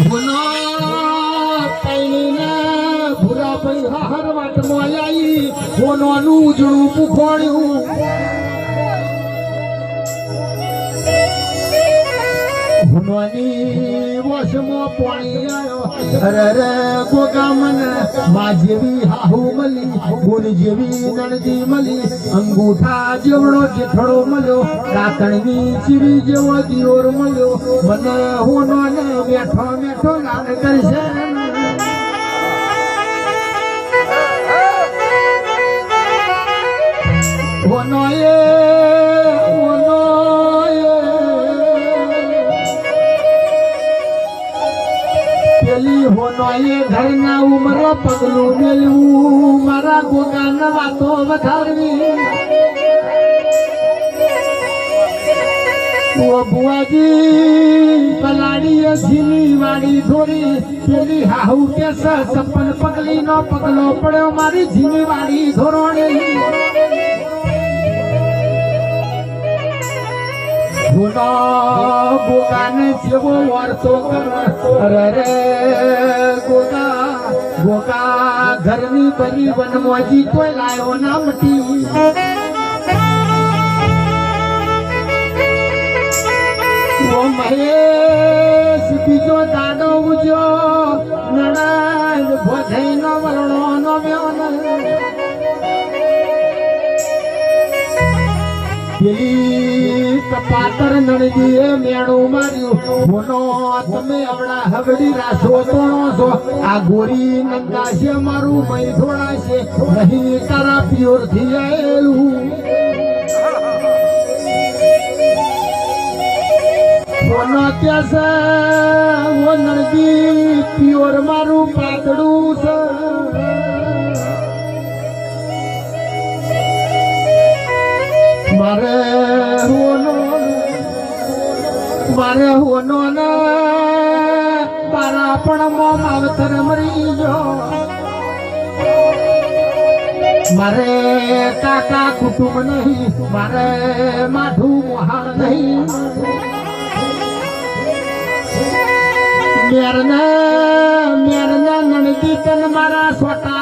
ભૂનો પૈણીને ભૂરા ભાઈ હાર વાટમાં મોલાઈ ભૂનોનું ઉજળું પુખોણ્યું ભૂનોની વશમાં પાણી આવ્યો. અરે રે ગોગા મને જેવી હાહુ મળી ગુણ જેવી નણદી મળી અંગૂઠા જેવડો જેઠડો મળ્યો કાકણની ચીરી જેવો દિયોર મળ્યો. મને હોનો ને બેઠો બેઠો ગાન કરશે. હોનો એ એ ઘરના ઉમર પગલું મેલવું મારા ગોગાન વાતો વધારવી. બુઆજી પલાડી ઝીલી વાડી ધોરી પેલી હાહુ કે સપન પગલી નો પગલો પડ્યો મારી ઝીલી વાળી ધોરણી. ગુનો ગોગાને જેવો વર્તો કર રે ગોગા ગોગા, ઘરની બની વનમોજી કોઈ લાયો ના મટી. ઓ મહેશ, બીજો દાડો ઉજો નડાય ભોજાઈ નો વરણો નો વ્યોન. પેલી કપાતર નણદીએ મેણું માર્યું. મોનો તમે હમણાં હગડી રાસો તોણો છો. આ ગોરી નંદાશે મારું મય છે. નહીં તારા પ્યોરથી આયેલું મોનો ત્યાં છે, ઓ નણદી પિયોર મારું પાતળું છે. મારે હોનો ને પણ મો માવતર મરી ગયો. મારે કાકા કુટુંબ નહીં, મારે માઠું મોહાળ નહીં. મેરના મેરના નણદી તન મારા સોટા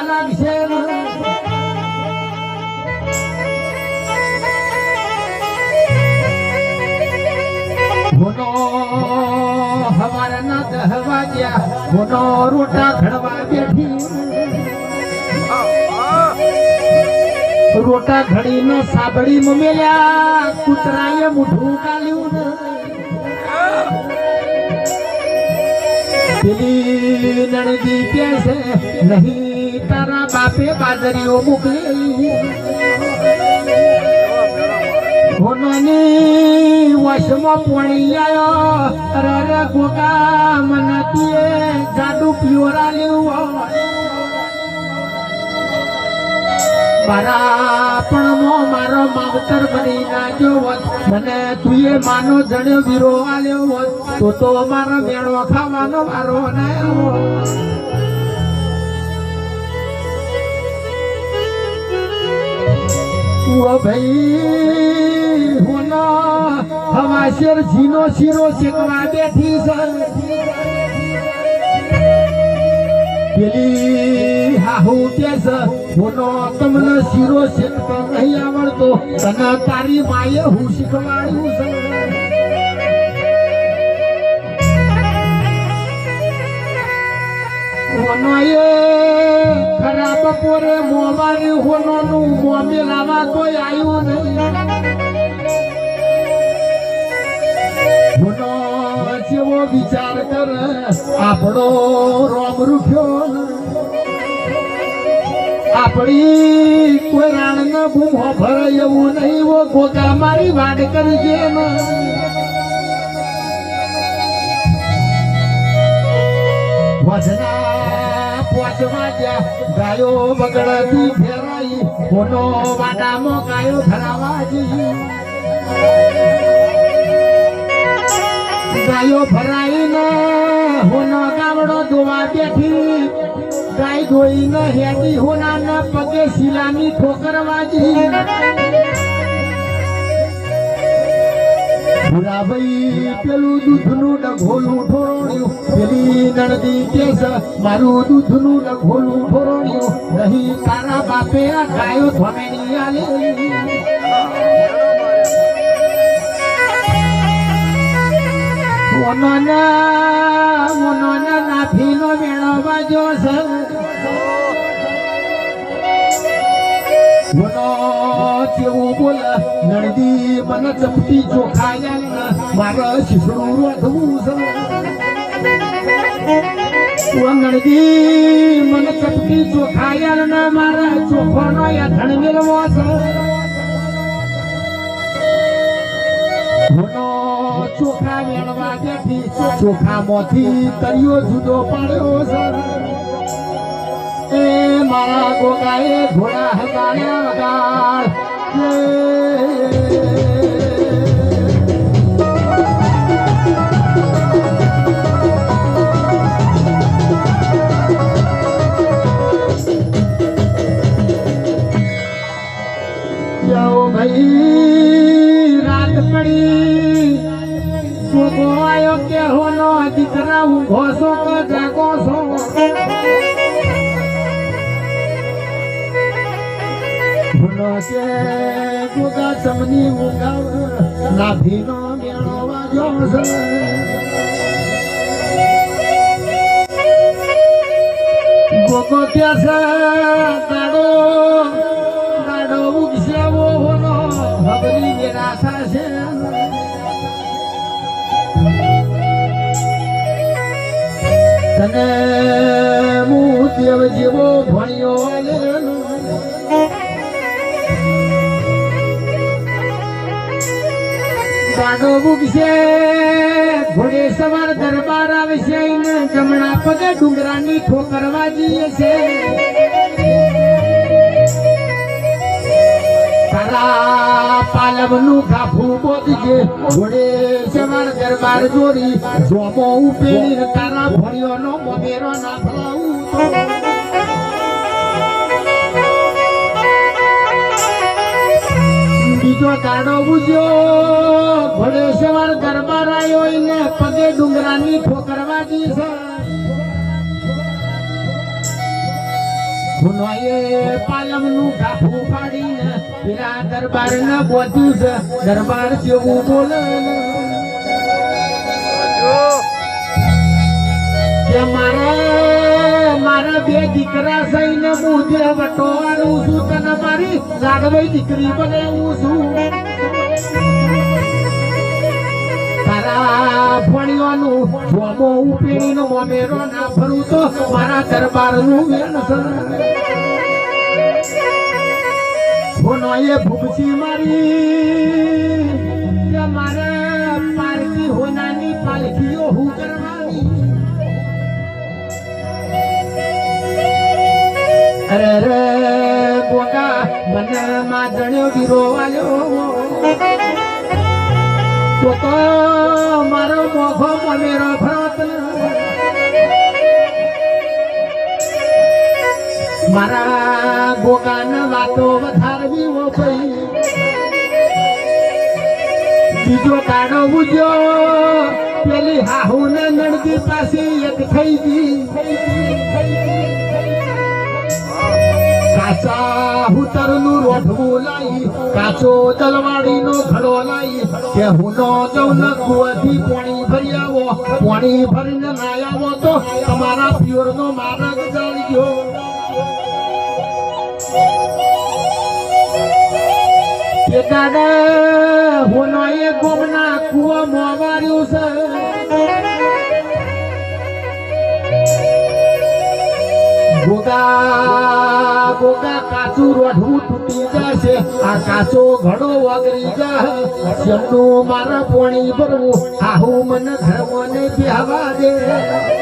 હવારના દહ વાગ્યા હોનો રોટા ઘડવા બેઠી. રોટા ઘડીને સાબડી મેલ્યા કૂતરાએ મુઠું કાલ્યું કે નહીં તારા બાપે બાજરીઓ મોકલેલી હોનાની વશમાં પોણી આયો. અરે રે ગોગા, મને તુએ જાડુ પિયોરા લેવું મારા પણ મારો માવતર બની નાજો હોત. મને તુએ માનો જણ્યો વીરો આલ્યો હોત. તો તો મારો મેળો ખાવાનો મારો ના ભાઈ હોનો હમાશેર જીનો શીરો શેકવા બેઠી છે પેલી હાહુ કે હોનો તમને શીરો શેકતો નહીં આવડતો, તને તારી માએ હું શીખવાડ્યું છે હોનો એ ખરા બપોરે મોમારી હોનો નું મોમે લાવા કોઈ આવ્યું નહીં. વિચાર આપણો રોમ રૂખ્યો આપણી કોઈ રાણ ન ભૂમો ભરાય એવું નહીં. વો ગોતા મારી વાડ કરજે વજના પોચવા ગયા ગાયો બગડતી ફેરાઈ. કોનો વાડામાં ગાયો ગાયો ભરાઈને હોનો ગાવડો ધોવા બેઠી. ગાય ધોઈને હેડી હોનાના પગે શિલાની ઠોકર વાજી ભૂરાભાઈ પેલું દૂધનું ડઘોલું ઠોરણ્યું પેલી નણદી કેસ, મારું દૂધનું લખોલું ફોરણ્યું નહીં તારા બાપે ગાયો ધોમેની આલે. મોનોના મોનોના નાભીનો મેળો બાજો છે. મોનો તેવું બોલ નળદી મને ચપટી ચોખાયા મારે શીશડું રોધવું નણદી મને ચપટી ચોખાયા મારા ચોખોનો યથણ મેળવો મોનો ચોખા મેળવા બેઠી ચોખામાંથી તરિયો જુદો પાડ્યો એ મારા ગોગાએ ઘોડા હગાડ્યા વગાડ. દીકરા ઊંઘો છો કે જાગો છો. ભૂલો કે ગોગા ચમની ઊંઘાવ નાભીનો મેળો વાગ્યો છે. ગોગો ત્યાં છે દાડો દાડો ઉગશે હોનો હબરી નિરાશા છે. તને હું દેવ જેવો ભણ્યો ગાડો બુકશે ઘોડે સવાર દરબાર આવશે જમણા પગે ડુંગરાની ઠોકરવા જઈએ છે ગાફું ઘોડે સેવાણ દરબાર જોડી જોમો ઉપેરી તારા ભણ્યોનો મોમેરો ના બીજો દાડો બુજ્યો ઘોડે સવાર દરબાર આવ્યો ને પગે ડુંગરાની ઠોકરવા દી છે. હુનોએ પાલમનું ગાફું પાડીને પેલા દરબારને બોધ્યું છે દરબાર જેવું બોલે કે મારે મારા બે દીકરા થઈને હું જે વટોવાળું છું તને મારી લાડવાઈ દીકરી બનાવું છું. તારા ભણ્યોનું જોમો ઉપેરીનો મોમેરો ના ફરું તો મારા દરબારનું વેણ એ ભૂપસી મારી. કે મારે પાલકી હોનાની પાલકીઓ હું કરવાની? અરે રે બોકા મને માં જણ્યો વીરો આલ્યો. તો તો મારો મોઘો મમેરો ભરત. મારા ગોગાન વાતો વધારવી ઓ ભાઈ. બીજો કાઢો બુજો પેલી હાહુ ને નણદી પાસે એક થઈ ગઈ. હુતરનું રોઢવું લાઈ, કાચો તલવાડીનો ઘડો લાઈ. કે હું નો જઉં ને ભરી આવો, પાણી ભરીને ના તો તમારા પિયોરનો માર્ગ જાળજો કે દાદા હું એ ગોમના કુવો મોવાર્યું છે. ગોગા ગોગા, કાચું રોઢવું તૂટી જશે. આ કાચો બેહવા દે.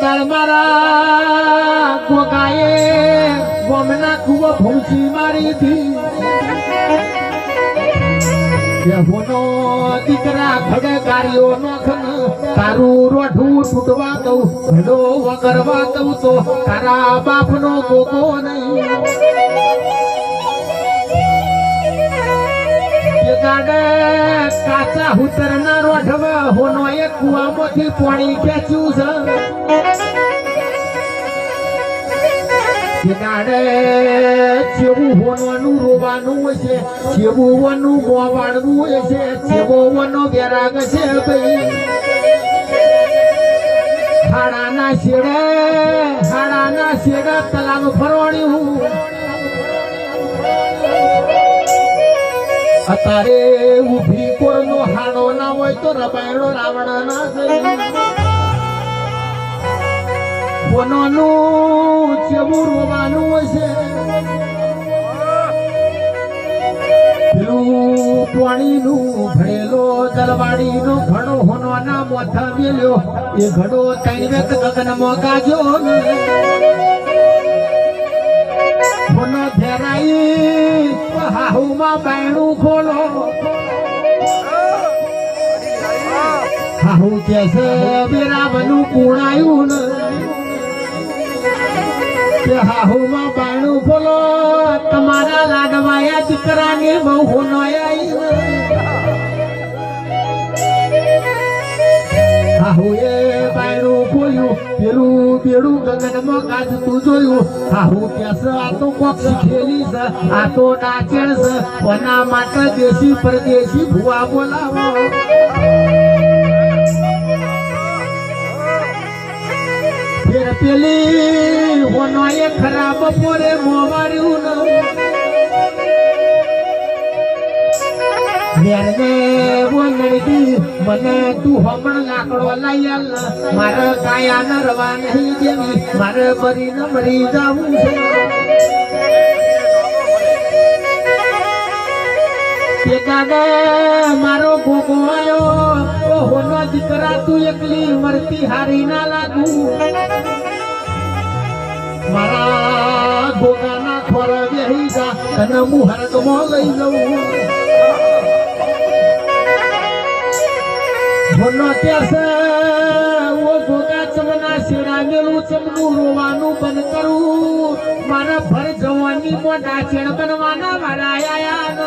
દાળ મારા, ગોગાએ ગોમના કુવો ભૂસી મારી કે હોનો દીકરા ઘડે કાર્યો નો ખન તારું રોઢું તૂટવા દઉં ઘડો વગરવા દઉં તો તારા બાપનો ગોગો નહીં. ગાડે કાચા હુતરના રોઢવ હોનો એ કુવામાંથી પાણી ખેંચ્યું છે. કે જેવું હોનવાનું, રોવાનું હશે જેવું વનું મોવાડવું હશે જેવો વનો વેરાગ છે ભાઈ. હાડાના શેડે હાડાના શેડે ફરવાણ્યું અત્યારે ઊભી કોરનો હાડો ના હોય તો રબાયણો રાવણ ના દરવાડીનો ઘડો હોનો ના મોથા મેલ્યો. એ ઘડો ત્રણ વેત ગગનમાં ગાજો ને. હોનો ધેરાઈ હાહુમાં બાયણું ખોલો. હાહુ કે છે બેરાવનું કુણાયું ને. કે હાહુમાં બાણું બોલો, તમારા લાડવાયા દીકરાને બહુ આઈ હાહુએ બાયણું ખોલ્યું પેલું બેડું ગગનમાં જોયું. હાહુ કે છે, આ તો કોક છે, આ તો નાચેણ છે કોના માટે દેશી પરદેશી ભુવા બોલાવો. પેલી હોનો એ ખરાબ પોરે મોવાર્યું ન. તું હમણ લાકડો લઈ મારે કાયા ન નહીં દેવી, મારે મરી મરી જાવું છે. દાદા મારો આયો ઓ હોનો દીકરા, તું એકલી મરતી હારી ના લાગુ. મારા રોવાનું બંધ કરું. મારા ભર જવાની મોટા છેડ બનવાના મારા આયા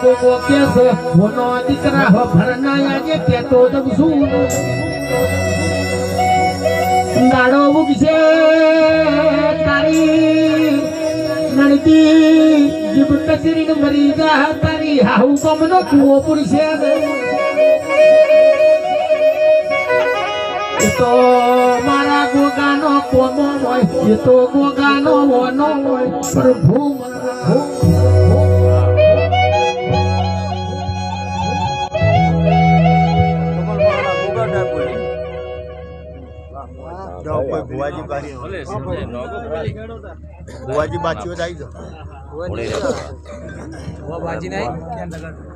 કોકો કેસ. મોનો દીકરા હો ભરના આજે કેતો જમ છું. દાડો ઉગશે તારી નણતી જીભ કચરી મરી જા તારી. હાહુ કમનો કુવો પુરશે તો મારા ગોગાનો કોમો હોય, એ તો ગોગાનો વનો હોય. પ્રભુ મારા જાઓ કોઈ ભુવાજી પાસે. ભુવાજી. બાચીઓ જ આવી જાઓ. ભુવાજી નહીં